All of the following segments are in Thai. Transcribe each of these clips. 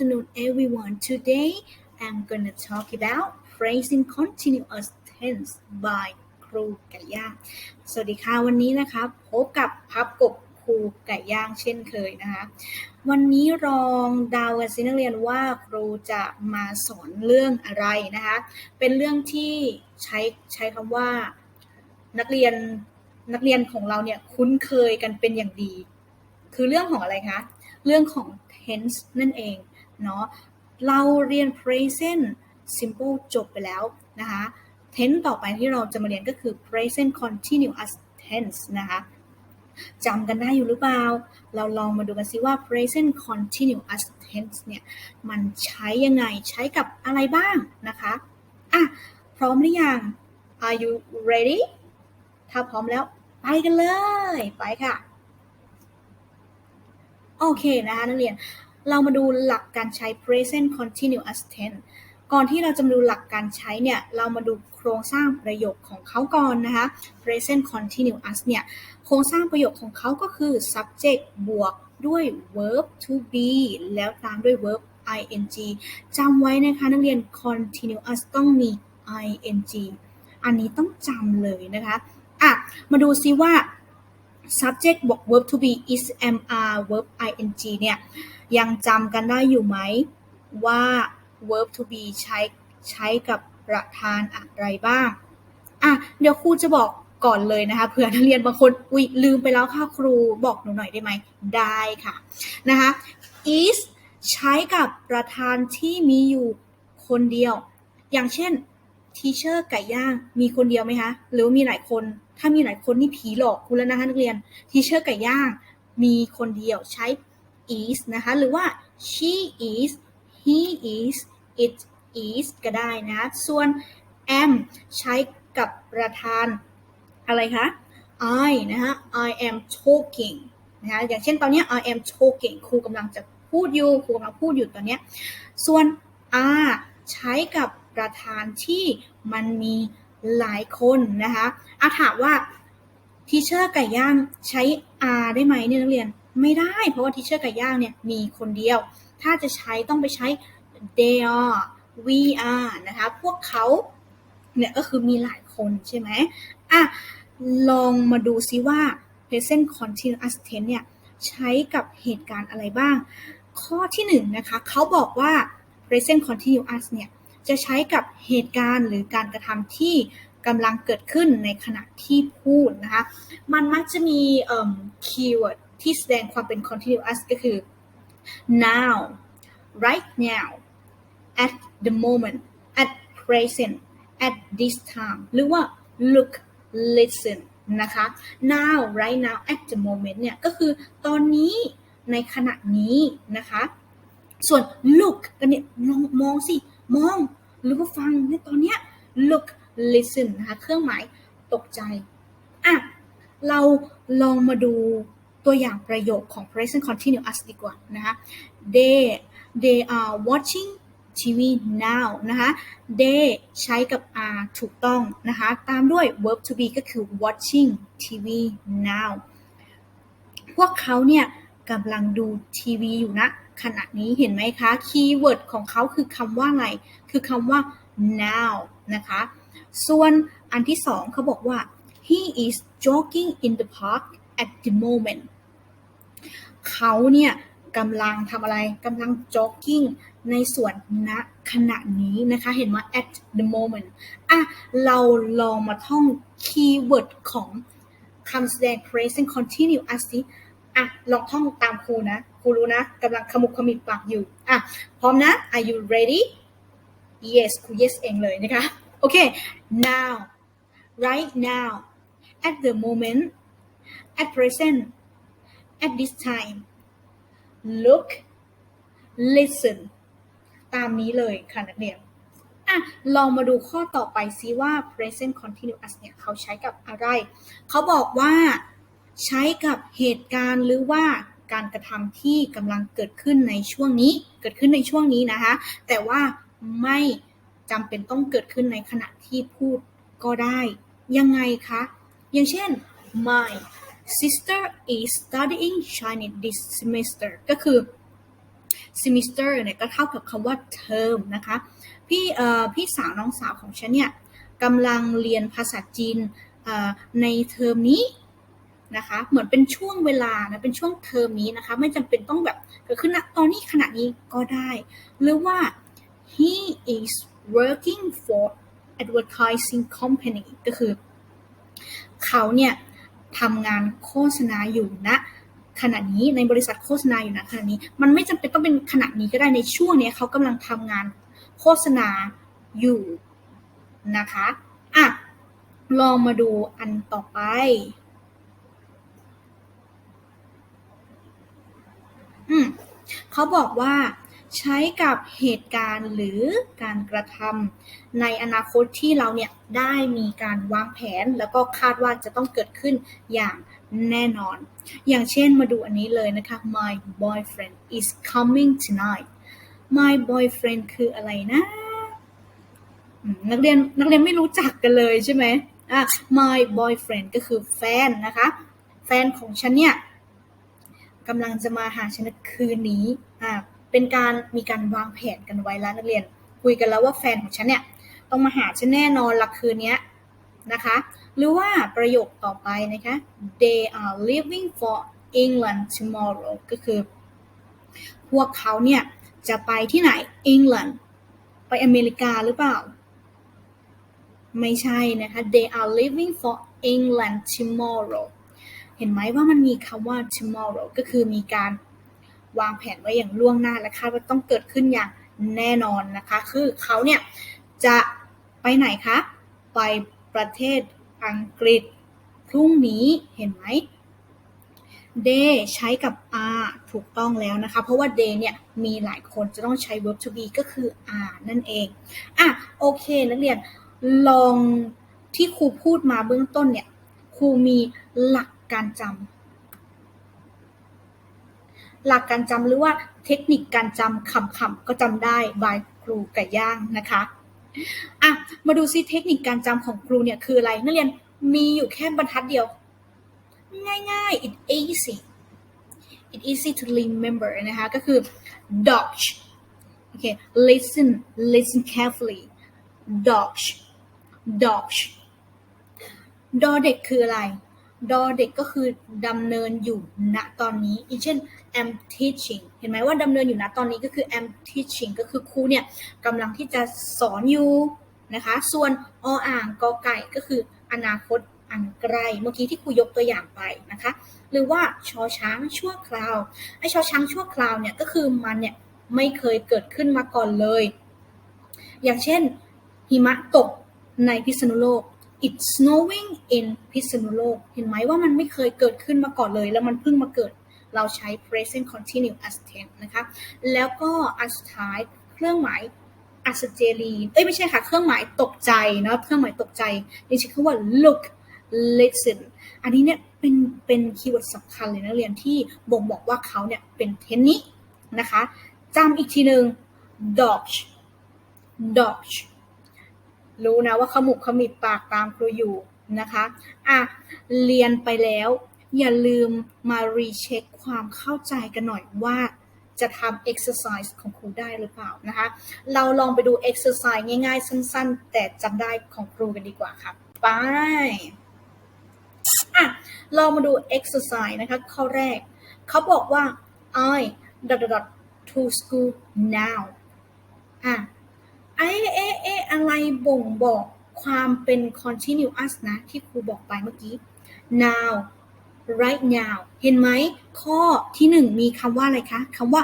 afternoon everyone. Today I'm gonna talk about phrasing continuous tense by ครูไก่ย่าง สวัสดีค่ะ วันนี้นะคะพบกับพับกบครูไก่ย่างเช่นเคยนะคะ วันนี้ลองดาวกันสินักเรียนว่าครูจะมาสอนเรื่องอะไรนะคะ เป็นเรื่องที่ใช้ใช้คำว่านักเรียนนักเรียนของเราเนี่ยคุ้นเคยกันเป็นอย่างดี คือเรื่องของอะไรคะ เรื่องของ tense นั่นเอง เนาะเราเรียน present simple จบไปแล้วนะคะ tense ต่อไปที่เราจะมาเรียนก็คือ present continuous tense นะคะจำกันได้อยู่หรือเปล่า เราลองมาดูกันซิว่า present continuous tense เนี่ย มันใช้ยังไง ใช้กับอะไรบ้างนะคะ อะ พร้อมหรือยัง Are you ready ถ้าพร้อมแล้ว ไปกันเลย ไปค่ะ โอเคนะคะนักเรียน เรามาดูหลักการใช้ present continuous tense ก่อนที่เราจะมาดูหลักการใช้เนี่ย เรามาดูโครงสร้างประโยคของเขาก่อนนะคะ present continuous เนี่ย โครงสร้างประโยคของเขาก็คือ subject บวกด้วย verb to be แล้วตามด้วย verb ing จำไว้นะคะนักเรียน continuous ต้องมี ing อันนี้ต้องจำเลยนะคะ อะ มาดูซิว่า subject บวก verb to be is am are verb ing เนี่ยยังจำกันได้อยู่ไหมว่า verb to be ใช้ใช้กับประธานอะไรบ้างอะเดี๋ยวครูจะบอกก่อนเลยนะคะเผื่อนักเรียนบางคนอุ๊ยลืมไปแล้วค่ะครูบอกหนูหน่อยได้ไหมได้ค่ะนะคะ is ใช้กับประธานที่มีอยู่คนเดียว อย่างเช่น ทีเชอร์ไก่ย่างมีคนเดียวไหมคะ หรือว่ามีหลายคน ถ้ามีหลายคนนี่ผีหลอกคุณแล้วนะคะนักเรียนทีเชอร์ไก่ย่างมีคนเดียวใช้ is นะคะ หรือว่า she is he is it is ก็ได้นะ ส่วน am ใช้กับประธานอะไรคะ I นะคะ I am talking นะคะอย่างเช่นตอนนี้ I am talking ครูกำลังจะพูดอยู่ ครูกำลังพูดอยู่ตอนนี้ ส่วน are ใช้กับ ประธานที่มันมีหลายคนนะคะอาถามว่าทีเชอร์ไก่ย่างใช้ R ได้ไหมเนี่ยนักเรียนไม่ได้ เพราะว่าทีเชอร์ไก่ย่างเนี่ยมีคนเดียว ถ้าจะใช้ต้องไปใช้ they are we are นะคะพวกเขาเนี่ยก็คือมีหลายคนใช่ไหมอะลองมาดูซิว่า present continuous tense เนี่ยใช้กับเหตุการณ์อะไรบ้าง ข้อที่หนึ่งนะคะเขาบอกว่า present continuous เนี่ย จะใช้กับเหตุการณ์หรือการกระทำที่กำลังเกิดขึ้นในขณะที่พูดนะคะ มันมักจะมีคีย์เวิร์ดที่แสดงความเป็น continuous ก็คือ now right now at the moment at present at this time หรือว่า look listen นะคะ now right now at the moment เนี่ยก็คือตอนนี้ในขณะนี้นะคะ ส่วน look ก็เนี่ยลองมองสิ มอง หรือว่าฟังในตอนเนี้ย look listen นะคะเครื่องหมายตกใจอะเราลองมาดูตัวอย่างประโยคของ present continuous ดีกว่านะคะ they they are watching TV now นะคะ they ใช้กับ are ถูกต้องนะคะ ตามด้วย verb to be ก็คือ watching TV now พวกเขาเนี่ย กำลังดูทีวีอยู่นะขณะนี้เห็นไหมคะคีย์เวิร์ดของเขาคือคำว่าอะไร คือคำว่า now นะคะ ส่วนอันที่สองเขาบอกว่า he is jogging in the park at the moment เขาเนี่ยกำลังทำอะไรกำลัง jogging ในส่วนณขณะนี้นะคะ เห็นไหม at the moment อะ เราลองมาท่องคีย์เวิร์ดของคำแสดง present continuous สิ อะลองท่องตามครูนะ ครูรู้นะกำลังขมุกขมิบปากอยู่อะพร้อมนะ Are you ready yes ครู yes เองเลยนะคะโอเค now right now at the moment at present at this time look listen ตามนี้เลยค่ะนักเรียนอะลองมาดูข้อต่อไปซิว่า present continuous เนี่ยเขาใช้กับอะไร เขาบอกว่า ใช้กับเหตุการณ์หรือว่าการกระทำที่กำลังเกิดขึ้นในช่วงนี้ เกิดขึ้นในช่วงนี้นะคะ แต่ว่าไม่จำเป็นต้องเกิดขึ้นในขณะที่พูดก็ได้ ยังไงคะ อย่างเช่น my sister is studying Chinese this semester ก็คือ semester เนี่ยก็เท่ากับคำว่าเทอมนะคะ พี่เอ่อพี่สาวน้องสาวของฉันเนี่ยกำลังเรียนภาษาจีนในเทอมนี้ นะคะ เหมือนเป็นช่วงเวลานะเป็นช่วงเทอมนี้นะคะ ไม่จำเป็นต้องแบบเกิดขึ้นณตอนนี้ขณะนี้ก็ได้ หรือว่า he is working for advertising company ก็คือ เขาเนี่ยทำงานโฆษณาอยู่ณขณะนี้ในบริษัทโฆษณาอยู่ณขณะนี้ มันไม่จำเป็นต้องเป็นขณะนี้ก็ได้ในช่วงเนี้ยเขากำลังทำงานโฆษณาอยู่นะคะอะลองมาดูอันต่อไป อืม เขาบอกว่าใช้กับเหตุการณ์หรือการกระทำในอนาคตที่เราเนี่ยได้มีการวางแผน แล้วก็คาดว่าจะต้องเกิดขึ้นอย่างแน่นอน อย่างเช่นมาดูอันนี้เลยนะคะ my boyfriend is coming tonight my boyfriend คืออะไรนะ นักเรียนนักเรียนไม่รู้จักกันเลยใช่ไหมอะ my boyfriend ก็คือแฟนนะคะ แฟนของฉันเนี่ย กำลังจะมาหาฉันคืนนี้อะเป็นการมีการวางแผนกันไว้แล้วนักเรียน คุยกันแล้วว่าแฟนของฉันเนี่ยต้องมาหาฉันแน่นอนละคืนนี้นะคะ หรือว่าประโยคต่อไปนะคะ they are leaving for England tomorrow ก็คือ พวกเขาเนี่ยจะไปที่ไหน England ไปอเมริกาหรือเปล่า ไม่ใช่นะคะ they are leaving for England tomorrow เห็นไหมว่ามันมีคำว่า tomorrow ก็คือมีการวางแผนไว้อย่างล่วงหน้าและคาดว่าต้องเกิดขึ้นอย่างแน่นอนนะคะ คือเขาเนี่ยจะไปไหนคะ ไปประเทศอังกฤษพรุ่งนี้เห็นไหม day ใช้กับ are ถูกต้องแล้วนะคะ เพราะว่า day เนี่ยมีหลายคนจะต้องใช้ verb to be ก็คือ are นั่นเอง อะโอเคนักเรียนลองที่ครูพูดมาเบื้องต้นเนี่ยครูมีหลัก การจำ หลักการจำหรือว่าเทคนิคการจำคำๆก็จำได้บายครูไก่ย่างนะคะอะมาดูซิเทคนิคการจำของครูเนี่ยคืออะไรนักเรียนมีอยู่แค่บรรทัดเดียว ง่ายๆ it easy it easy to remember นะคะ ก็คือ dodge โอเค listen listen carefully dodge dodge ดอเด็กคืออะไร ดอเด็กก็คือดำเนินอยู่ณตอนนี้อย่างเช่น am teaching เห็นไหมว่าดำเนินอยู่ณตอนนี้ก็คือ am teaching ก็คือครูเนี่ยกำลังที่จะสอนอยู่นะคะ ส่วนออ่างกอไก่ก็คืออนาคตอันไกลเมื่อกี้ที่ครูยกตัวอย่างไปนะคะ หรือว่าชอช้างชั่วคราวไอ้ชอช้างชั่วคราวเนี่ยก็คือมันเนี่ยไม่เคยเกิดขึ้นมาก่อนเลย อย่างเช่นหิมะตกในพิษณุโลก it's snowing in พิษณุโลก เห็นไหมว่ามันไม่เคยเกิดขึ้นมาก่อนเลย แล้วมันเพิ่งมาเกิด เราใช้ present continuous tense นะคะ แล้วก็อันสุดท้ายเครื่องหมายอัศเจรีเอ้ยไม่ใช่ค่ะ เครื่องหมายตกใจเนาะ เครื่องหมายตกใจนี่ใช้คำว่า look listen อันนี้เนี่ยเป็นเป็นคีย์เวิร์ดสำคัญเลยนะเรียนที่บ่งบอกว่าเขาเนี่ยเป็นเทนนี้นะคะจำอีกทีหนึ่ง dodge dodge รู้นะว่าขมุกขมิบปากตามครูอยู่นะคะอะเรียนไปแล้ว อย่าลืมมารีเช็คความเข้าใจกันหน่อยว่าจะทำ exercise ของครูได้หรือเปล่านะคะ เราลองไปดู exercise ง่ายๆ สั้นๆ แต่จำได้ของครูกันดีกว่าค่ะ ไปอะเรามาดู exercise นะคะ ข้อแรก เขาบอกว่า I dot dot dot to school now อะ เอ๊ะเอ๊ะเอ๊ะอะไรบ่งบอกความเป็น continuous นะ ที่ครูบอกไปเมื่อกี้ now right now เห็นไหม ข้อที่หนึ่งมีคำว่าอะไรคะคำว่า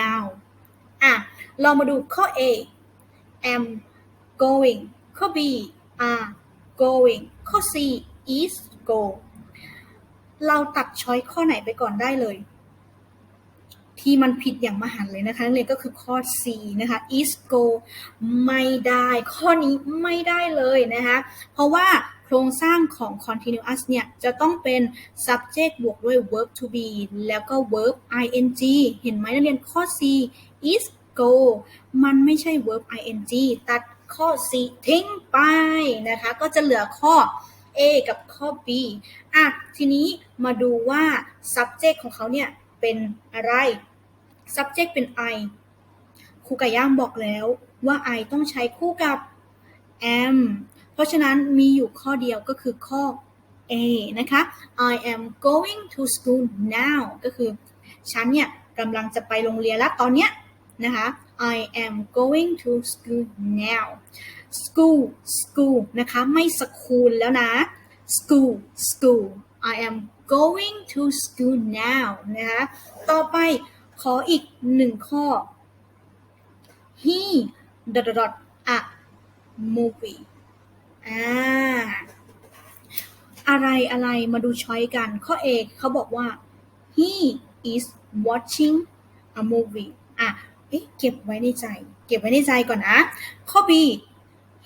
now อะ เรามาดูข้อ A am going ข้อ B are going ข้อ C is go เราตัดช้อยข้อไหนไปก่อนได้เลย ที่มันผิดอย่างมหันเลยนะคะนักเรียนก็คือข้อ C นะคะ is go ไม่ได้ ข้อนี้ไม่ได้เลยนะคะเพราะว่าโครงสร้างของ continuous เนี่ย จะต้องเป็น subject บวกด้วย verb to be แล้วก็ verb ing เห็นไหมนักเรียนข้อ C is go มันไม่ใช่ verb ing ตัดข้อ C ทิ้งไปนะคะ ก็จะเหลือข้อ A กับข้อ B อะ ทีนี้มาดูว่า subject ของเขาเนี่ย เป็นอะไร subject เป็น I ครูไก่ย่างบอกแล้วว่า I ต้องใช้คู่กับ am เพราะฉะนั้นมีอยู่ข้อเดียวก็คือข้อ A นะคะ I am going to school now ก็คือ ฉันเนี่ยกำลังจะไปโรงเรียนแล้วตอนเนี้ยนะคะ I am going to school now school school นะคะไม่สคูลแล้วนะ school school I am going to school now นะคะต่อไป ขออีกหนึ่งข้อ he dot dot dot a movie อ่า อะไรอะไรมาดูช้อยกัน ข้อ A เขาบอกว่า he is watching a movie อะเอ๊ะเก็บไว้ในใจ เก็บไว้ในใจก่อนนะ ข้อ B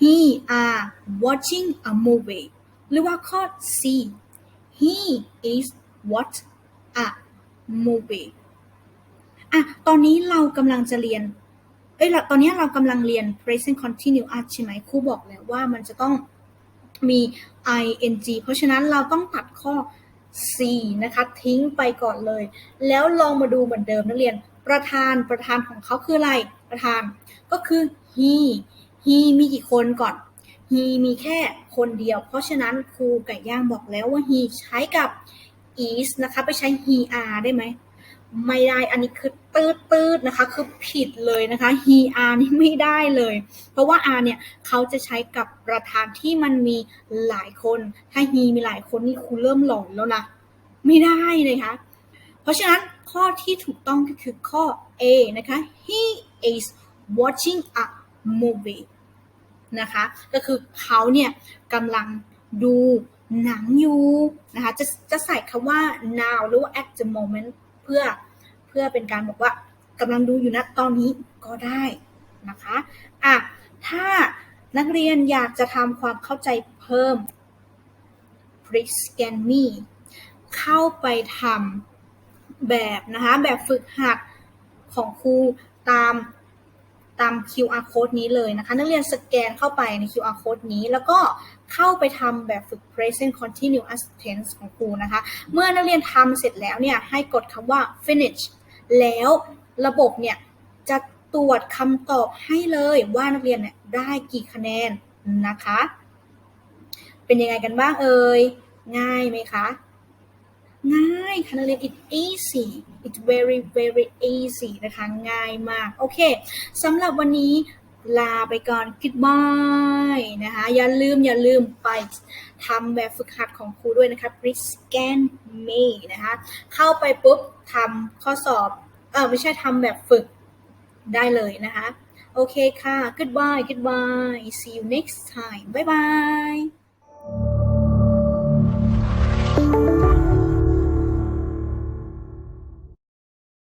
he are watching a movie หรือว่าข้อ C he is what a movie อะตอนนี้เรากำลังจะเรียน เอ้ยตอนนี้เรากำลังเรียน present continuous ใช่ไหมครูบอกแล้วว่ามันจะต้องมี ing เพราะฉะนั้นเราต้องตัดข้อ c นะคะทิ้งไปก่อนเลย แล้วลองมาดูเหมือนเดิมนักเรียนประธานประธานของเขาคืออะไรประธานก็คือ he he มีกี่คนก่อน he มีแค่คนเดียว เพราะฉะนั้นครูไก่ย่างบอกแล้วว่า he ใช้กับ is นะคะไปใช้ he are ได้ไหม ไม่ได้ อันนี้คือตืดตืดนะคะ คือผิดเลยนะคะ he are นี่ไม่ได้เลย เพราะว่า are เนี่ยเขาจะใช้กับประธานที่มันมีหลายคน ถ้า he มีหลายคนนี่ครูเริ่มหลอนแล้วนะ ไม่ได้เลยคะเพราะฉะนั้นข้อที่ถูกต้องก็คือข้อ A นะคะ he is watching a movie นะคะ ก็คือเขาเนี่ยกำลังดูหนังอยู่นะคะ จะจะใส่คำว่า now หรือว่า at the moment พื่อเพื่อเป็นการบอกว่ากำลังดูอยู่นะตอนนี้ก็ได้นะคะอะถ้านักเรียนอยากจะทำความเข้าใจเพิ่ม please scan me เข้าไปทำแบบนะคะแบบฝึกหัดของครูตามตาม QR code นี้เลยนะคะ นักเรียนสแกนเข้าไปใน QR code นี้ แล้วก็ เข้าไปทำแบบฝึก present continuous tense ของครูนะคะ เมื่อนักเรียนทำเสร็จแล้วเนี่ยให้กดคำว่า finish แล้วระบบเนี่ยจะตรวจคำตอบให้เลยว่านักเรียนเนี่ยได้กี่คะแนนนะคะ เป็นยังไงกันบ้างเอ่ย ง่ายไหมคะ ง่ายค่ะนักเรียน it easy it very very easy นะคะ ง่ายมาก โอเคสำหรับวันนี้ ลาไปก่อนคิดบายนะคะ อย่าลืมอย่าลืมไปทำแบบฝึกหัดของครูด้วยนะคะ please scan me นะคะ เข้าไปปุ๊บทำข้อสอบ เออไม่ใช่ทำแบบฝึกได้เลยนะคะ โอเคค่ะ goodbye goodbye see you next time bye bye